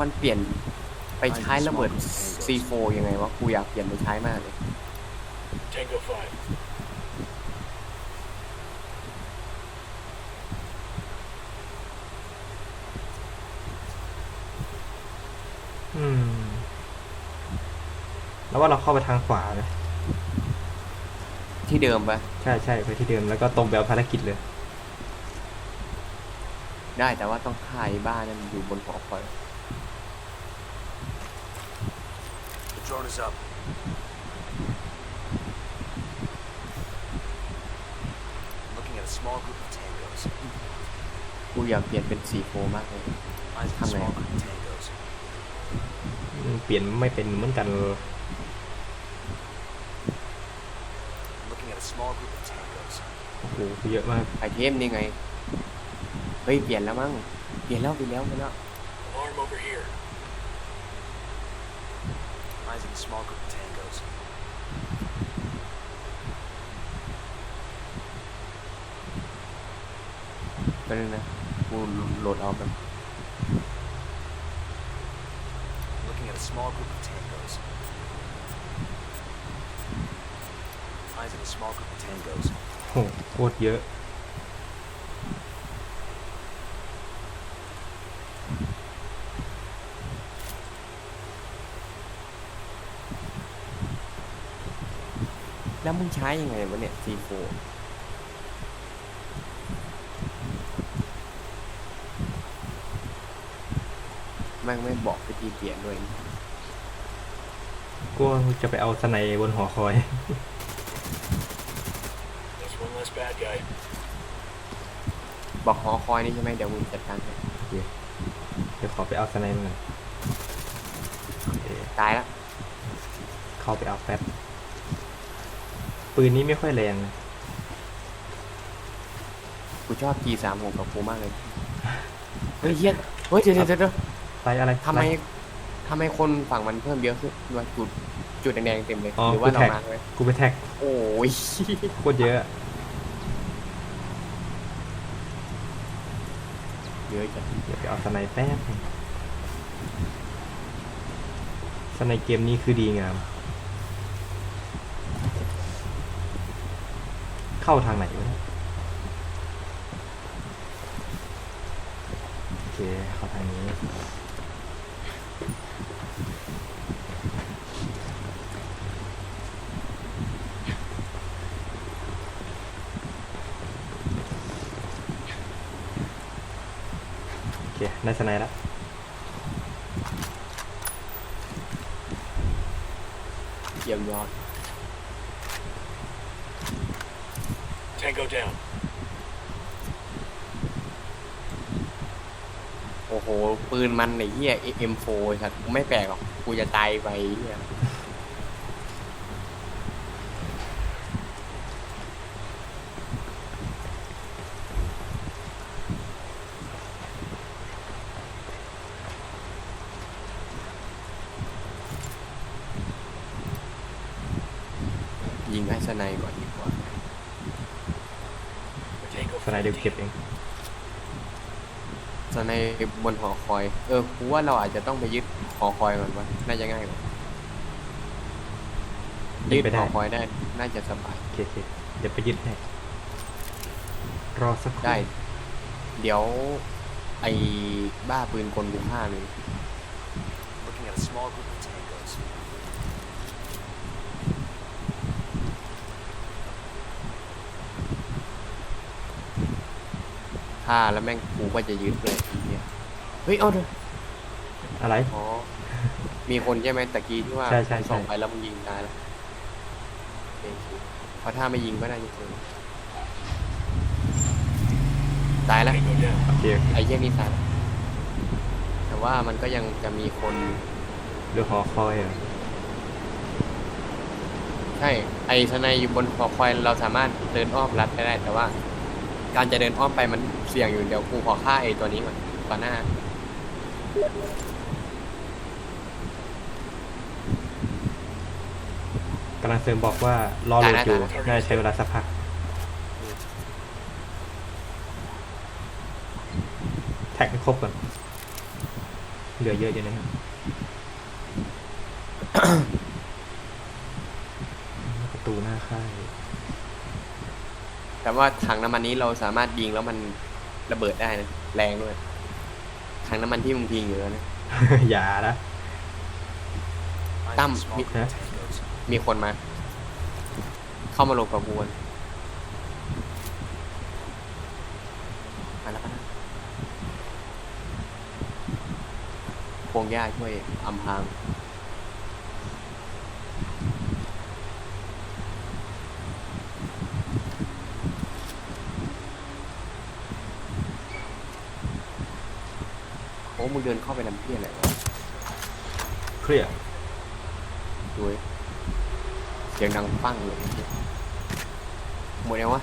มันเปลี่ยนไปใช้ระเบิด C4 ยังไงวะกูอยากเปลี่ยนไปใช้มากเลย Tango 5. อืม แล้วว่าเราเข้าไปทางขวาเลยที่เดิมปะใช่ใช่ไปที่เดิมแล้วก็ตรงไปเอาภารกิจเลย ได้แต่ว่าต้องฆ่าไอ้บ้านนั่นอยู่บนหอคอย The drone is up. Looking at a small group of tangos. กูอยากเปลี่ยนเป็น C4 มากเลย Eyes on a Come small here. group of tangos. อืมเปลี่ยนไม่เป็นเหมือนกัน Looking at a small group of tangos. โอ้โหเยอะมาก ไอเทมนี่ไง เฮ้ย เปลี่ยนแล้วมั้ง เปลี่ยนแล้วเปลี่ยนแล้วเปลี่ยนแล้ว Alarm over here. Eyes on a small group of tangos. ไปบนึงนะกูโหลดเอาแบบ Looking at a small group of tangos. Eyes on a small group of tangos. โอ้โหโคตรเยอะ แล้วมึงใช้ยังไงวะเนี่ย C4 แม่งไม่บอกวิธีเปลี่ยนด้วยก็จะไปเอาสไนบนหอคอย There's one less bad guy. บอกหอคอยนี่ใช่ไหมเดี๋ยวมึงจัดการให้เดี๋ยวขอไปเอาสไนมาก่อนโอเคตายแล้วเข้าไปเอาแป๊บ ปืนนี้ไม่ค่อยแรงนะกูชอบ G36 กับกูมากเลย เฮ้ยเฮียเฮ้ยเดี๋ยวเดี๋ยวเดี๋ยวไซส์อะไรทำไมซส์ทำไมคนฝั่งมันเพิ่มเยอะขึ้นว่าจุดจุดแดงๆเต็มเลยอ๋อหรือว่ากูเราแท็ก มาเลยกูไปแท็กโอ้ยโคตรเยอะอะเยอะจังเดี๋ยวไปเอาสไนแป๊บนึงสไนเกมนี้คือดีงาม เข้าทางไหนวะเนี่ยโอเค เข้าทางนี้ โอเค ได้สไนแล้วเยี่ยมยอด Tango down. โอ้โห ปืนมันไอ้เหี้ย M4 สัตว์กูไม่แปลกหรอก กูจะตายไปเหี้ย ยิงให้สไนก่อนดีกว่า สไนเดี๋ยวเก็บเองสไนบนหอคอย เออกูว่าเราอาจจะต้องไปยึดหอคอยก่อนวะน่าจะง่ายกว่าเป็นยึดไปได้หอคอยได้ น่าจะสบาย โอเคโอเคเดี๋ยวไปยึดให้ รอสักครู่ได้ เดี๋ยว ไอ้บ้าปืนกลกูฆ่าเลย Looking at a small group of tangos. ฆ่าแล้วแม่งกูก็จะยึดเลยไอ้เหี้ยเฮ้ยเอาเถอะอะไร อ๋อ มีคนใช่ไหมตะกี้ที่ว่าใช่ใช่ใช่ ส่งไปแล้วมึงยิงตายแล้วโอเคเพราะถ้าไม่ยิงก็น่าจะเจอตายแล้ว Tango down. โอเคโอเคไอ้เหี้ยนี่ตายแล้วแต่ว่ามันก็ยังจะมีคนเรือหอคอยเหรอใช่ ไอ้ทนายอยู่บนหอคอยเราสามารถเดินอ้อมรัดไปได้ แต่ว่า การจะเดินอ้อมไปมันเสี่ยงอยู่เดี๋ยวกูขอฆ่าไอ้ตัวนี้ก่อนก่อนหน้า กำลังเสริมบอกว่ารอโหลดอยู่ได้ได้น่าจะใช้เวลาสักพัก แท็กให้ครบก่อน เหลือเยอะอยู่นะครับประตูหน้าค่าย แต่ว่าถังน้ำมันนี้เราสามารถยิงแล้วมันระเบิดได้นะแรงด้วยถังน้ำมันที่มึงพิงอยู่แล้วนะอย่านะ I Tam- need small mi- group tangos. มีคนมา เข้ามาลงกับกูกันมาแล้วนะพวงหญ้าช่วยอำพราง มึงเดินเข้าไปนำเพี้ยอะไรวะเคลียร์ดูดิเสียงดังปั้งเลยหมดยังวะ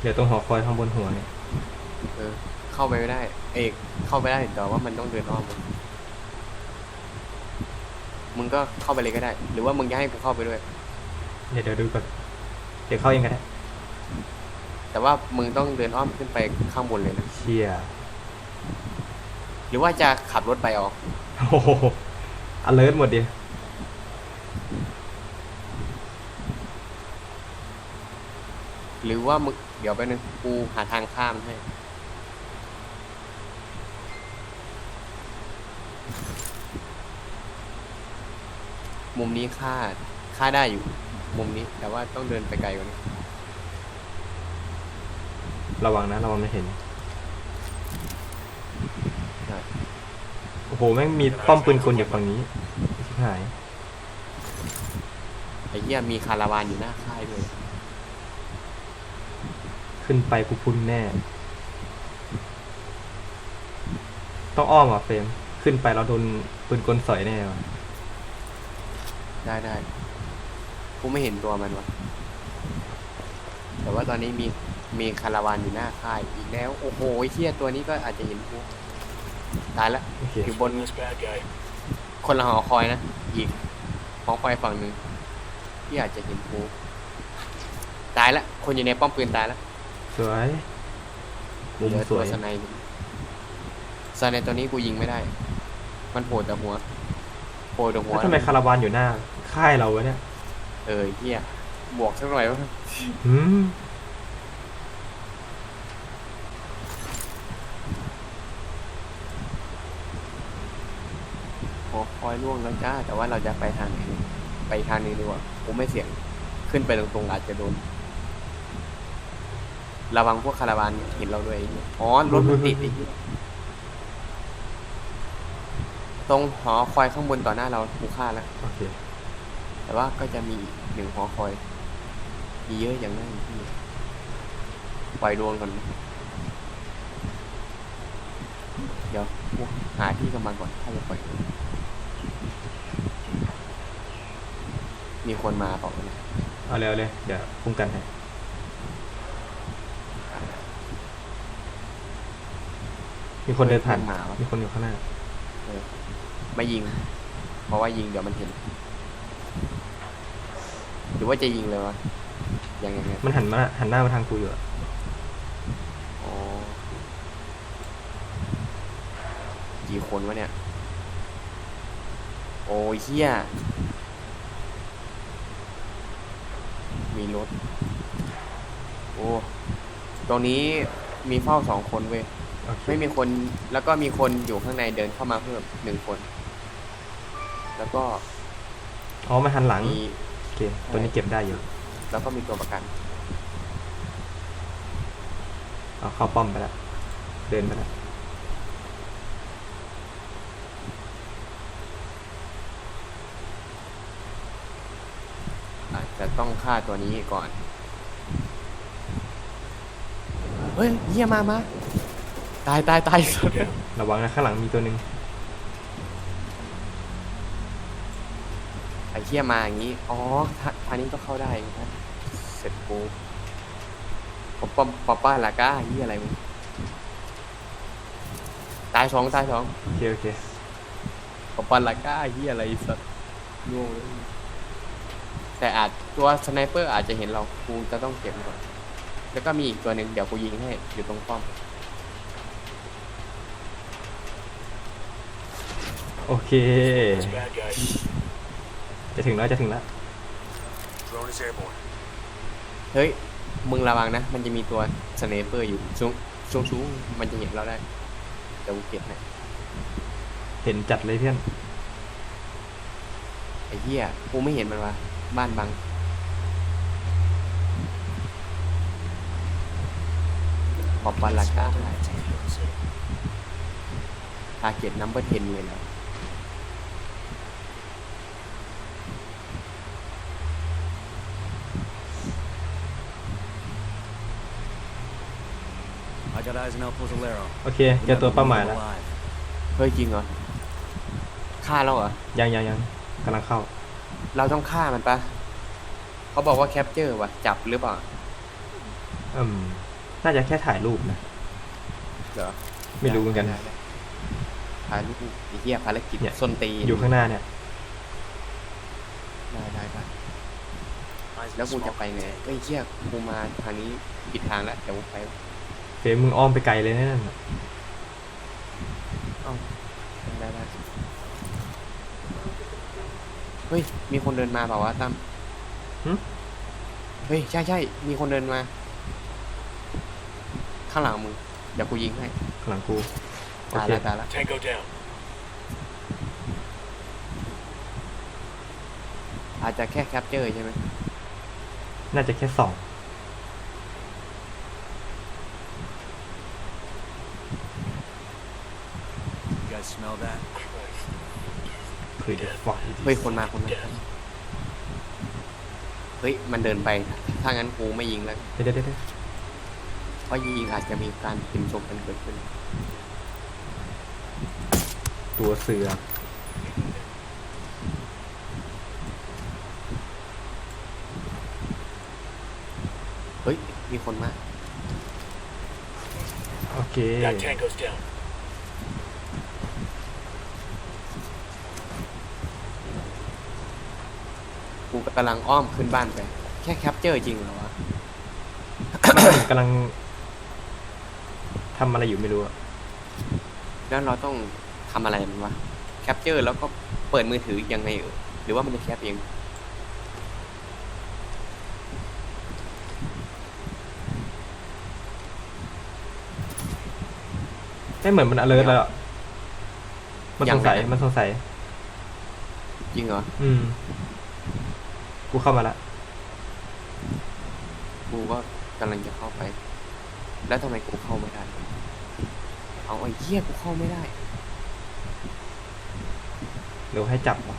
เดี๋ยวตรงหอคอยข้างบนหัวเนี่ยเออ เข้าไปไม่ได้ เอกเข้าไปได้แต่ว่ามันต้องเดินอ้อมอะมึงก็เข้าไปเลยก็ได้ หรือว่ามึงจะให้กูเข้าไปด้วย เดี๋ยวเดี๋ยวดูก่อนเดี๋ยวเข้าเองก็ได้แต่ว่ามึงต้องเดินอ้อมขึ้นไปข้างบนเลยนะเชีย หรือว่าจะขับรถไปออกโอ้โห alert หมดดิหรือว่ามึงเดี๋ยวไปบนึงกูหาทางข้ามให้ มุมนี้ค่าค่าได้อยู่ มุมนี้แต่ว่าต้องเดินไปไกลกว่านี้ ระวังนะ ระวังไม่เห็น ใช่ โอ้โหแม่งมีป้อมปืนกลอยู่ฝั่งนี้ชิบหายไอ้เหี้ยมีคาราวานอยู่หน้าค่ายด้วยขึ้นไปกูพุ่นแน่ ต้องอ้อมเหรอะเฟรมขึ้นไปเราโดนปืนกลสอยแน่ว่ะได้ได้กูไม่เห็นตัวมันวะแต่ว่าตอนนี้มีมีคาราวานอยู่หน้าค่ายอีกแล้ว โอ้โหไอ้เหี้ยตัวนี้ก็อาจจะเห็นกู ตายละโอเคอยู่บน This bad guy. คนละหอคอยนะอีกหอคอยฝั่งหนึ่งที่อาจจะเห็นกูตายละคนอยู่ในป้อมปืนตายละสวยมุมเหลือสตัววยสไนด์สไนด์ตัวนี้กูยิงไม่ได้ มันโผล่แต่หัวโผล่แต่หัวแล้วทำไมคาราวานอยู่หน้า ค่ายเราวะเนี่ยเออเฮียบวกสักหน่อยวะอืม ห อคอยล่วงแล้วจ้า แต่ว่าเราจะไปทางไหนไปทางนี้ดีกว่ากูไม่เสี่ยง ขึ้นไปตรงๆอาจจะโดน ระวังพวกคาราวานเห็นเราด้วยไอ้เหี้ยอ๋อรถมันติดไอ้เหี้ยตรงหอคอยข้างบนต่อหน้าเรากูฆ่าแล้ว โอเค แต่ว่าก็จะมีอีกหนึ่งหอคอย มีเยอะอย่างนั้นพี่ปล่อยดวงก่อน เดี๋ยวกูหาที่กำลังก่อนถ้าจะปล่อยดวง มีคนมาเปล่าเนี่ยเอาเร็วเลยเดี๋ยวคุ้มกันให้มีคนเดินผ่านหมาวะมีคนอยู่ข้างหน้าไม่ยิง เพราะว่ายิงเดี๋ยวมันเห็น หรือว่าจะยิงเลยวะยังไงเนี่ยมันหันมาหันหน้ามาทางกูอยู่อะอ๋อกี่คนวะเนี่ย โอ้ยเฮีย มีรถ โอ้ตรงนี้มีเฝ้าสองคนเว้ย โอเคไม่มีคนแล้วก็มีคนอยู่ข้างในเดินเข้ามาเพิ่มหนึ่งคน แล้วก็อ๋อมาหันหลังมี โอเคตัวนี้เก็บได้อยู่แล้วก็มีตัวประกัน เอาเข้าป้อมไปแล้วเดินไปแล้ว อาจจะต้องฆ่าตัวนี้ก่อน เฮ้ยเฮียมามาตายตายตายสุดระวังนะข้างหลังมีตัวหนึ่งไอ้เฮียมาอย่างนี้ อ๋อทาทางนี้ก็เข้าได้นะเสร็จกูผมป้อมป้าป้าลาก้าเฮียอะไรมึง ตายสองตายสองโอเคโอเคป้าป้าลาก้าเฮียอะไรสัตว์โง่เลย แต่อาจตัวสไนเปอร์อาจจะเห็นเรากูจะต้องเก็บก่อนแล้วก็มีอีกตัวหนึ่งเดี๋ยวกูยิงให้อยู่ตรงป้อม โอเค It's bad guys. จะถึงแล้วจะถึงแล้ว Drone is airborne. เฮ้ย มึงระวังนะ มันจะมีตัวสเนเปอร์อยู่สูงสูงสูงมันจะเห็นเราได้เดี๋ยวกูเก็บให้เห็นจัดเลยเพื่อนไอ้เหี้ยกูไม่เห็นมันวะ บ้านบัง ขอบปันราคา Small group of tangos. ทาเก็ตนัมเบอร์เทนเลยนะ I got eyes on El Pozolero. โอเคเจอตัวเป้าหมายแล้ว Alive. เฮ้ยจริงเหรอฆ่าเราเหรอ ยังยังยังกำลังเข้า เราต้องฆ่ามันปะเขาบอกว่าแคปเจอร์วะจับหรือเปล่าอืมน่าจะแค่ถ่ายรูปนะ เหรอไม่รู้เหมือนกันได้ได้ถ่ายรูปไอ้เหี้ยภารกิจเนี่ย ส้นตีนอยู่ข้างหน้าเนี่ย ได้ได้ได้ Eyes on แล้ว a กู small จะไป group ไง of tangos. เอ้ยเหี้ยกูมาทางนี้ผิดทางแล้วเดี๋ยวกูไป เฟรมมึงอ้อมไปไกลเลยนะนั่นน่ะได้ได้ เฮ้ย มีคนเดินมาเปล่าวะตั้มหึ เฮ้ย ใช่ใช่มีคนเดินมา ข้างหลังมึง เดี๋ยวกูยิงให้ข้างหลังกูโอตายเคแล้วตายแล้ว Tango down. อาจจะแค่แคปเจอร์ใช่ไหมน่าจะแค่สอง You guys smell that? คือ เดี๋ยวฟังเฮ้ยคนมาคนมาเฮ้ยมันเดินไป ถ้างั้นกูไม่ยิงแล้วเดี๋ยวเดี๋ยวเดี๋ยวเพราะยิงอาจจะมีการพิมพ์ชมกันเกิดขึ้น ตัวเสือเฮ้ย มีคนมา โอเค Got tangos down. กูกำลังอ้อมขึ้นบ้านไป แค่แคปเจอร์จริงเหรอวะกำลังทำอะไรอยู่ไม่รู้อะแล้วเราต้องทำอะไรมันวะแคปเจอร์แล้วก็เปิดมือถือยังไงเออหรือว่ามันจะแคปเอง ไม่เหมือนมัน alert แล้วอะมันสงสัยยังไม่มันสงสัย จริงเหรอ อืม กูเข้ามาละกูก็กำลังจะเข้าไป แล้วทำไมกูเข้าไม่ได้ เอาไอ้เหี้ยกูเข้าไม่ได้ เดี๋ยวให้จับวะ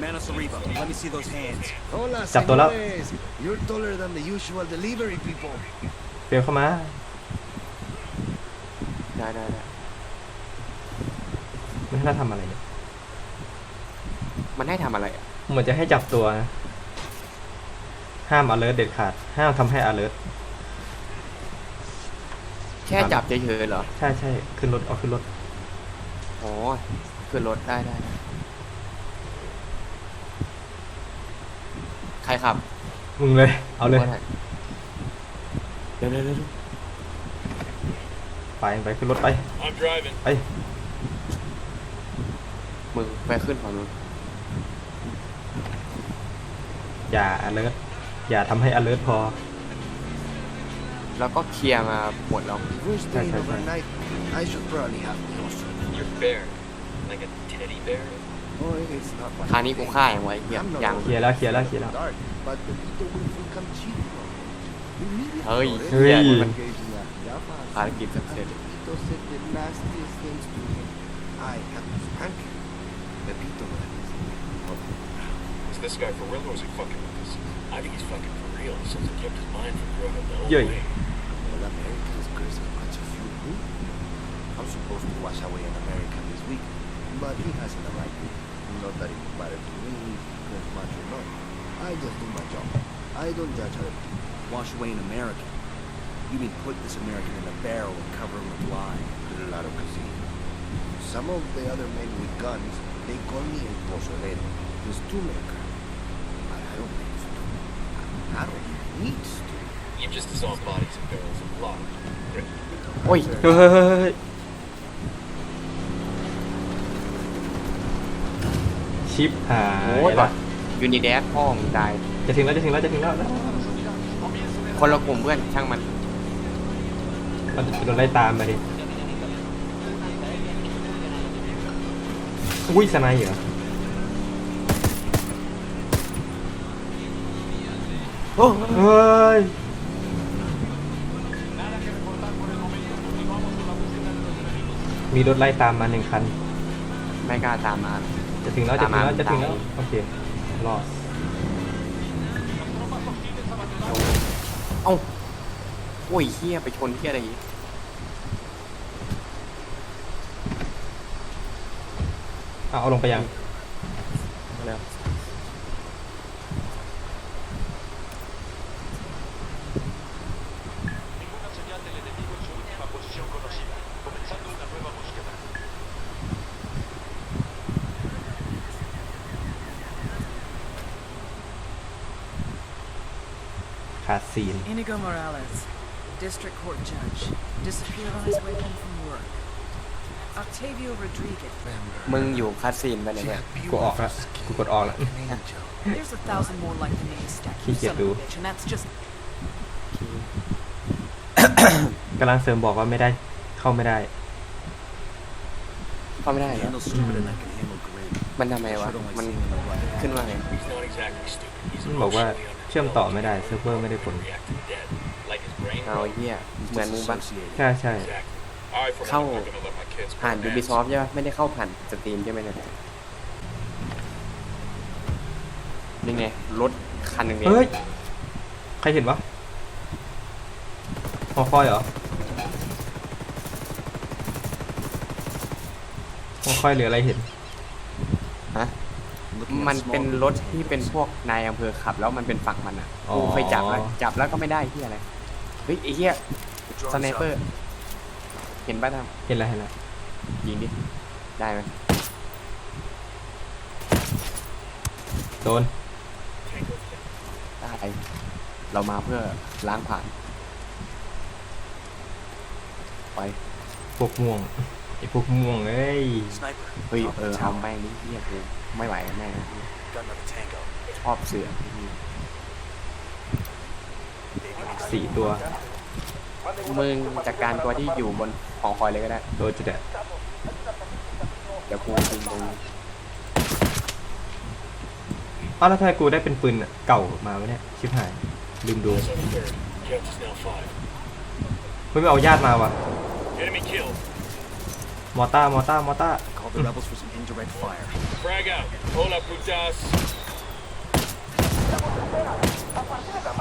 Man of Sariba, let me see those hands. Hola, Chap tolao. señores. You're taller than the usual delivery people. เฟลเข้ามา ได้ได้ได้ไม่ให้เราทำอะไรเนี่ยมันให้ทำอะไรอะ เหมือนจะให้จับตัวนะห้าม alert เด็ดขาด ห้ามทำให้ alert แค่จับเฉยๆเหรอใช่ใช่ขึ้นรถเอาขึ้นรถอ๋อขึ้นรถได้ได้ได้ใครขับมึงเลย เอาเลยกูก็ได้เดี๋ยวเดี๋ยวเดี๋ยวไปไปขึ้นรถไป I'm driving. ไป มึงไปขึ้นฝั่งนู้น อย่า alert อย่าทำให้ alert พอ แล้วก็เคลียร์มาหมดแล้ว If we're staying Right, right, right. overnight, I should probably have the also. You're bear. Like a teddy bear? Oh, it's not what ทางนี้กูฆ่าอย่างไว้เหี้ย I'm not ยังเคลียร์แล้วเคลียร์แล้วเคลียร์แล้ว dark, but the people will think I'm cheating on you. Immediately Ơi, noticed ơi. that when engaging a Java ภารกิจสำเร็จ Pepito said the nastiest things to him. I have to spank him. This guy for real or is he fucking with us? I think he's fucking for real. Since he kept his mind from growing up the whole Yeah. way. Well, Americans curse a bunch of few who? I'm supposed to wash away an American this week, but he hasn't arrived yet. Not that it would matter to me if much or not. I just do my job. I don't judge other people. Wash away an American. You mean put this American in a barrel and cover him with lime? Claro que sí. Some of the other men with guns, they call me el pozolero, the Stumaker. But needs to. You just dissolve bodies of barrels of blood. โอ้ยชิปหาโอ้ยยก่อยูนิเดฟพ่อมึงตาย จะถึงแล้วจะถึงแล้วจะถึงแล้วคนละกลุ่มเพื่อนช่างมัน มันโดนไล่ตามมาดิ อุ้ยสไยเหรอ โอ้เฮ้ยมีรถไล่ตามมาหนึ่งคัน ไม่กล้าตามมา จะถึงแล้วจะถึงแล้วตามมาจะถึงแล้วโอเครอดเอ้าโอ้ยเฮียไปชนเฮียอะไรอีกเอาเอาลงไปยังแล้ว ขาดซีน Inigo Morales, district court judge, disappeared on his way home from work. Octavio Rodriguez. มึงอยู่คาสินไปเนี่ยกูออกแล้วกูกดออกแล้ว There's a thousand more like the name stack. You ขี้เกียจ son of ดู a bitch, and that's just กำลังเสริมบอกว่าไม่ได้เข้าไม่ได้ เข้าไม่ได้เหรอ Handle stupid and I can handle great. มันทำไมวะ Should've only มัน seen him in the right. ขึ้นว่าไง He's not exactly stupid. He's มันบอกว่า emotionally เชื่อมต่อไม่ได้เซิร์ฟเวอร์ไม่ได้ผล reacted dead. Like his brain. เอาไอ้เฮียเหมือนมึงปะ Disassociated. ใช่ใช่ Exactly. I, for How- one, am not gonna let my kids ผ่าน burn ass. Ubisoft ใช่ปะไม่ได้เข้าผ่านสตรีมใช่ไหมเนี่ยนี่ไงรถคันหนึ่งเนี่ยเฮ้ย ใครเห็นวะฮอคอยเหรอฮอคอยหรืออะไรเห็นฮะ Looking at มัน small เป็นรถ potatoes. ที่เป็นพวกนายอำเภอขับ แล้วมันเป็นฝั่งมันอะอ๋อ กูเคยจับแล้วจับแล้วก็ไม่ได้ที่อะไรเฮ้ยไอ้เหี้ย The drone's สไนเปอ up. ร์ เห็นป่ะทเห็นแล้วเห็นแล้วำยิงดิ ได้ไหมโดนได้ เรามาเพื่อล้างผ่าน ไป พวกม่วงไอ้พวกม่วงเอ้ย Sniper. เฮ้ย Top เออ of the เอา tower. แม่งนี่เหี้ยกูไม่ไหวกับแม่ง Got another tango. ชอบเสือก Baby needs สี่ตัว มึงจัดการตัวที่อยู่บนหอคอยเลยก็ได้ โดนจุดอะเดี๋ยวกูยิงตรงนี้อ้าวแล้วทำไมกูได้เป็นปืนเก่ามาวะเนี่ย ชิบหาย ลืมดู It's on the third. Count is now five. ไม่ไปเอาญาติมาวะ Enemy killed. มอต้ามอต้ามอต้า Call the rebels for some indirect fire. Frag out. Hola, putas.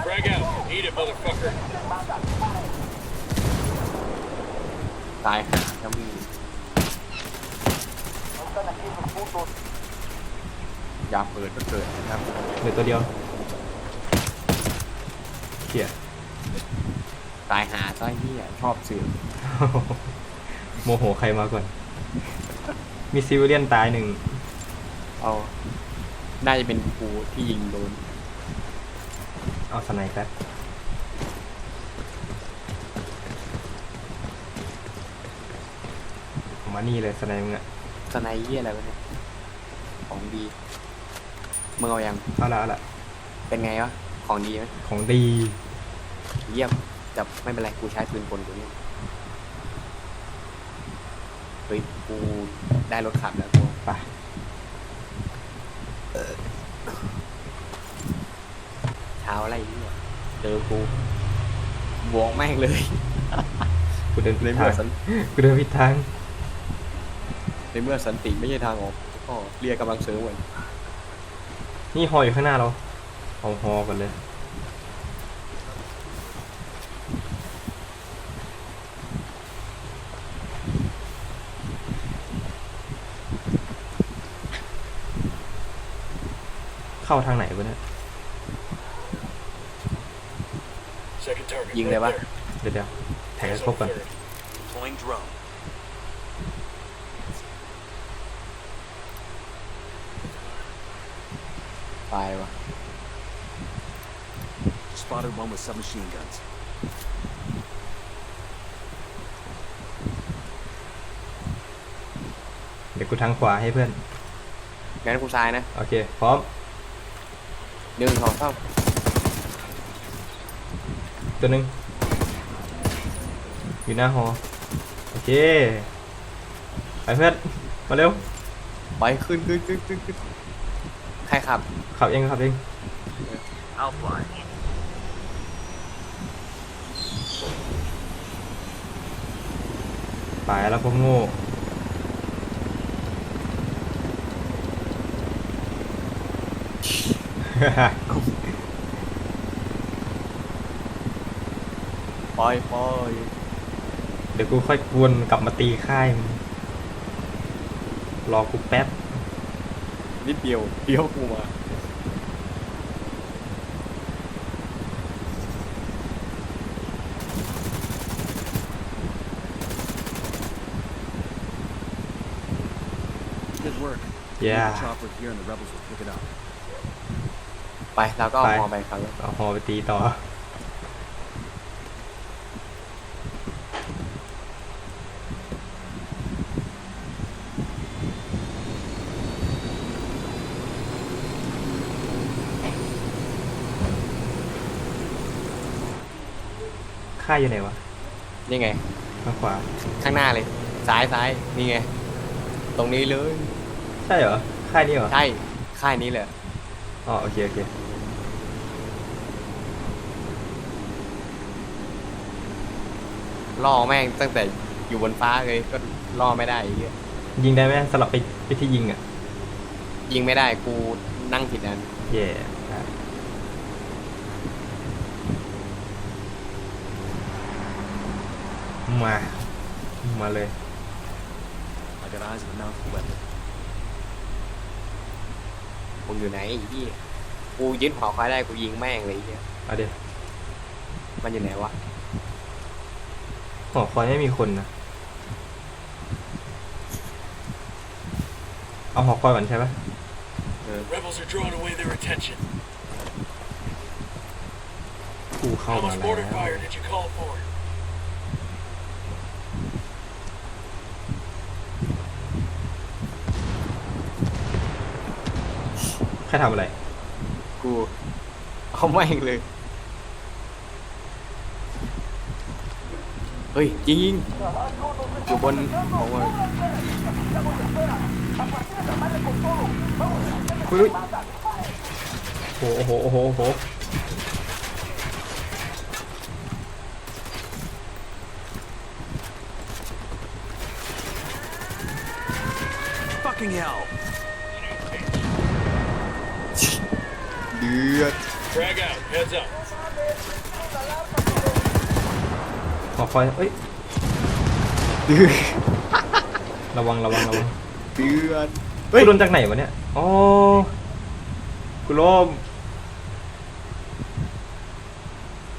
Frag out. Eat it, motherfucker. ตายหาถ้ามึงอย่าเปิดก็เกิดนะครับเหลือตัวเดียวเขี่ยตายหาต้อยเหี้ยชอบเสือก โมโหใครมาก่อน มีซิวิเลียนตายหนึ่ง เอาน่าจะเป็นกูที่ยิงโดน เอาสไนป์แป๊บเอามานี่เลยสไนป์มึงอะสไนเหี้ยอะไรวะเนี่ย ของดีมึงเอายัง เอาละเอาละเป็นไงวะ ของดีไหมของดี เยี่ยมแต่ไม่เป็นไร กูใช้ปืนกลกูนี่เฮ้ยกูได้รถขับแล้วกูไปเช้าอะไรเนี่ยเจอกูบวกแม่งเลยกูเดินผิในดเมื่ทาองสันกูเดินผิดทางในเมื่อสันติไม่ใช่ทางออกก็เรียกกำลังเสริมเหมือนนี่ฮออยู่ข้างหน้าเราเอาฮอก่อนเลย เข้าทางไหนวะเนี่ย Second target. ยิง right เลยปะ there. เดี๋ยวเดี๋ยวแทงให้ Eyes ครบ on ก่อน third. Deploying drone. ตายวะ Spotted one with submachine guns. เดี๋ยวกูทางขวาให้เพื่อน งั้นกูซ้ายนะ โอเค พร้อม หนึ่งสองสามตัวหนึ่งอยู่หน้าหอโอเคไปเพื่อนมาเร็วไปขึ้นขึ้นขึ้นขึ้นขึ้นใครขับขับเองขับเอง I'll fly. ไปแล้วพวกโง่ ไปไปเดี๋ยวกูค่อยกวนกลับมาตีค่ายมึงรอกูแป๊บ นิดเดียวเดียวกูมา Good work. Yeah. Leave the chopper here and the rebels will pick it up. ไปเราก็เอาไปมองไปครับเอาหอไปตีต่อ ค่ายอยู่ไหนวะ นี่ไงทางขวา ข้างหน้าเลย ซ้ายซ้ายนี่ไง ตรงนี้เลย ใช่เหรอ ค่ายนี้เหรอ ใช่ ค่ายนี้เลยอ๋อโอเค โอเค ล่อแม่งตั้งแต่อยู่บนฟ้าเลยก็ล่อไม่ได้ไอ้เหี้ยยิงได้ไหมสลับไปไปที่ยิงอะยิงไม่ได้กูนั่งผิดอันเย่มา มาเลย I got eyes on the mounted weapon. มึงอยู่ไหนไอ้เหี้ยกูยึดหอคอยได้กูยิงแม่งเลยไอ้เหี้ยเอาเดี๋ยวมันอยู่ไหนวะ หอคอยไม่มีคนนะ เอาหอคอยก่อนใช่ปะ Rebels are drawing away their attention. กูเข้า How มา much แล้ว mortar fire did you call for? ใครทำอะไร กูเอาแม่งเลย เฮ้ยยิงอยู่บนของว่าอุ้ยโอ้โหโอ้โหโอ้โห Fucking hell! เดือด Drag out. Heads up. ห อคอยเอ้ยเดือดระวังระวังระวังเดือดกูโดนจากไหนวะเนี่ยอ๋อกูล้ม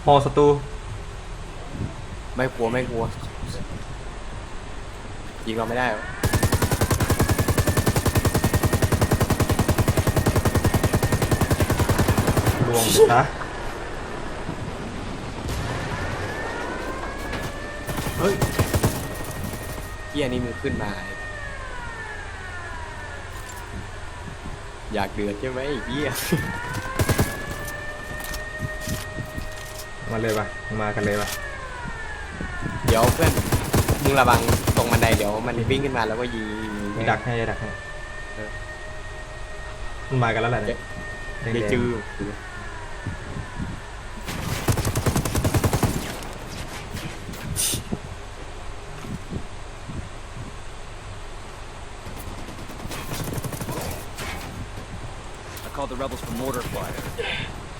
หอศัตรูไม่กลัวไม่กลัวยิงเราไม่ได้หรอลวงซะ เฮียนี่มึงขึ้นมา อยากเดือดใช่ไหมไอ้เฮียมาเลยปะมากันเลยปะเดี๋ยวเพื่อนมึงระวังตรงบันไดเดี๋ยวมันวิ่งขึ้นมาแล้วก็ยิงมีดักให้ดักให้เออมันมากันแล้วแหละเนี่ยแดงๆได้จื้อ I called the rebels for mortar fire.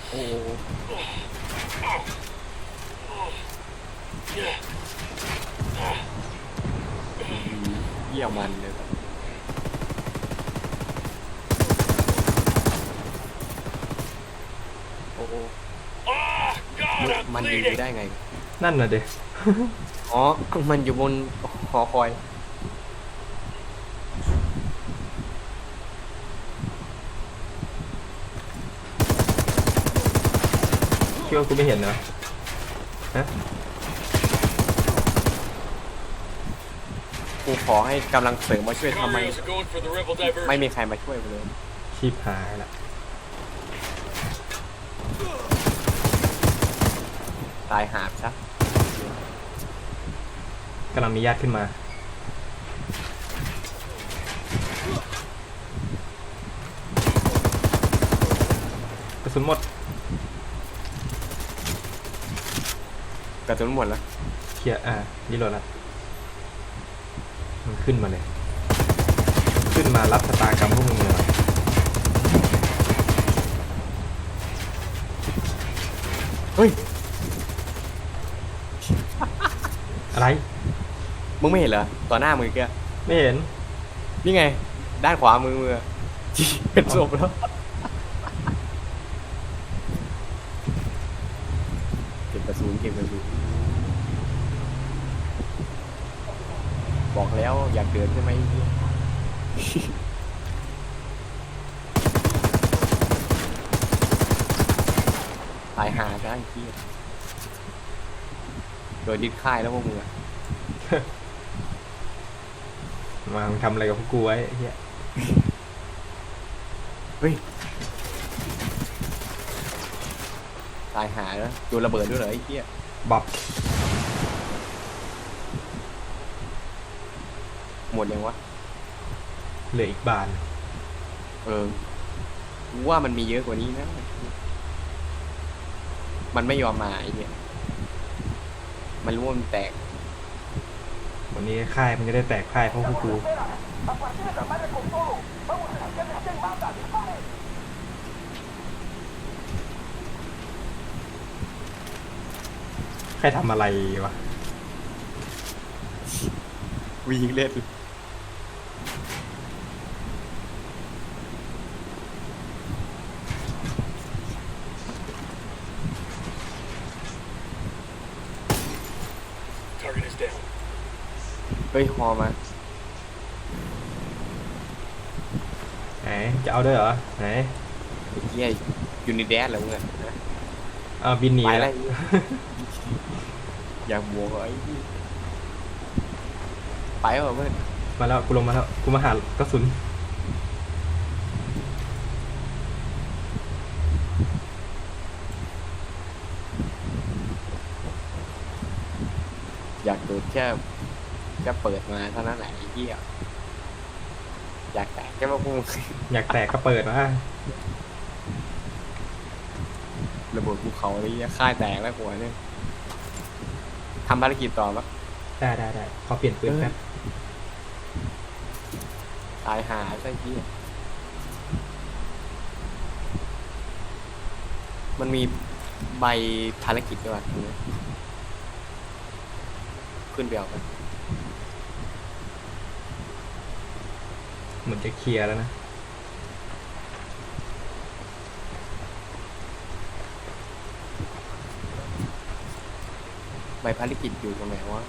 โอ้เยี่ยมันเลยแบบโอ้โห Ah, God, I'm มันยิง bleeding. ได้ไง นั่นน่ะเด็ อ๋อ มันอยู่บนหอคอย คิดว่ากูไม่เห็นนะฮะกูขอให้กำลังเสริมมาช่วยทำไม Conrails are going for the rebel diversion. ไม่มีใครมาช่วยกูเลยชีพหายละตายหาบซะกำลังมีญาติขึ้นมา กระสุนหมด กระสุนหมดแล้วเคลียร์อ่านี่โหลดละมันขึ้นมาเลย ขึ้นมารับชะตากรรมพวกมึงเลยวะเฮ้ย อะไร มึงไม่เห็นเหรอ ต่อหน้ามึงแกไม่เห็น นี่ไง ด้านขวามือมือที่เป็นศพแล้ว เก็บกระสุนเก็บกระสุนบอกแล้วอยากเดินใช่ไหมไอ้เหี้ยตายหาได้ที่โดนดิดค่ายแล้วพวกมึงอะมามึงทำอะไรกับพวกกูไว้ไอ้เฮีย เฮ้ย ตายหาแล้วโดนระเบิดด้วยเหรอไอ้เหี้ยบับหมดยังวะ เหลืออีกบาน เออกูว่ามันมีเยอะกว่านี้นะ มันไม่ยอมมาไอ้เหี้ยมันรู้ว่ามันแตก วันนี้ค่ายมันจะได้แตกค่ายเพราะพวกกูใครทำอะไรวะวิ่งเล่น Target is down. เฮ้ยฮอมาไหนจะเอาด้วยเหรอไหนไอ้เหี้ยยูนิแดนเหรอมึงอะนะอ่าบินหนีไปแล้แล้วว อยากบวกเหรอไอ้เหี้ยไปเหรอเพื่อนมาแล้วกูลงมาแล้วกูมาหากระสุนอยากโดดแค่แค่เปิดมาเท่านั้นแหละไอ้เหี้ยอยากแตกแค่ว่าพวกมึงอยากแตกก็เปิดมาระเบิดภูเขาอะไรเงี้ยค่ายแตกแล้วหัวเนี่ยทำภารกิจต่อปะได้ได้ได้ขอเปลี่ยนปืนแป๊บตายหาใช่ที่มันมีใบภารกิจด้วยวะตรงนี้ขึ้นไปเอาไป เหมือนจะเคลียร์แล้วนะ ใบภารกิจอยู่ตรงไหนวะ